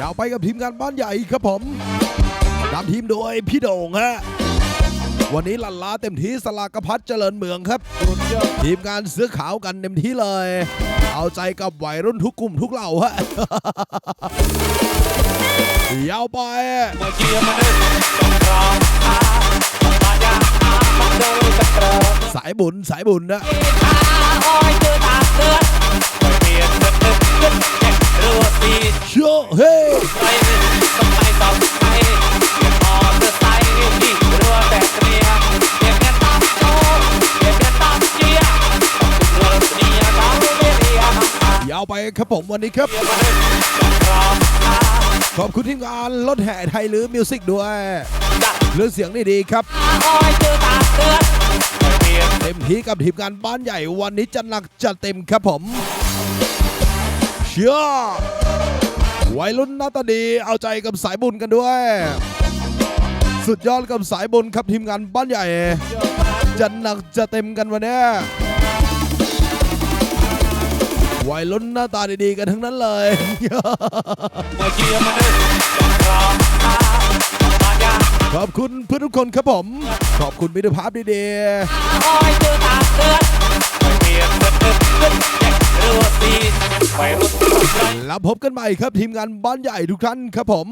ยาวไปกับทีมงานบ้านใหญ่ครับผมนำทีมโดยพี่โด่งฮะวันนี้ลันลาเต็มที่สลากพัดเจริญเมืองครับ ทีมงานเสื้อขาวกันเต็มที่เลย เอาใจกับวัยรุ่นทุกกลุ่มทุกเหล่าฮะยาวไปสายบุญสายบุญนะ ชื่อเฮ้ยาวไปครับผมวันนี้ครับ ขอบคุณทีมงานรถแห่ไทยหรือมิวสิกด้วยหรือเสียงนี่ดีครับเต็มที่กับทีมงานบ้านใหญ่วันนี้จะหนักจะเต็มครับผมเชื่อ วัยรุ่นหน้าตาดีเอาใจกับสายบุญกันด้วย สุดยอดกับสายบุญครับทีมงานบ้านใหญ่ จัดหนักจะเต็มกันวันนี้วัยรุ่นหน้าตาดีๆกันทั้งนั้นเลยขอบคุณเพื่อนทุกคนครับผม ขอบคุณมิตรภาพดีๆ แล้วพบกันใหม่ครับทีมงานบ้านใหญ่ทุกท่านครับผม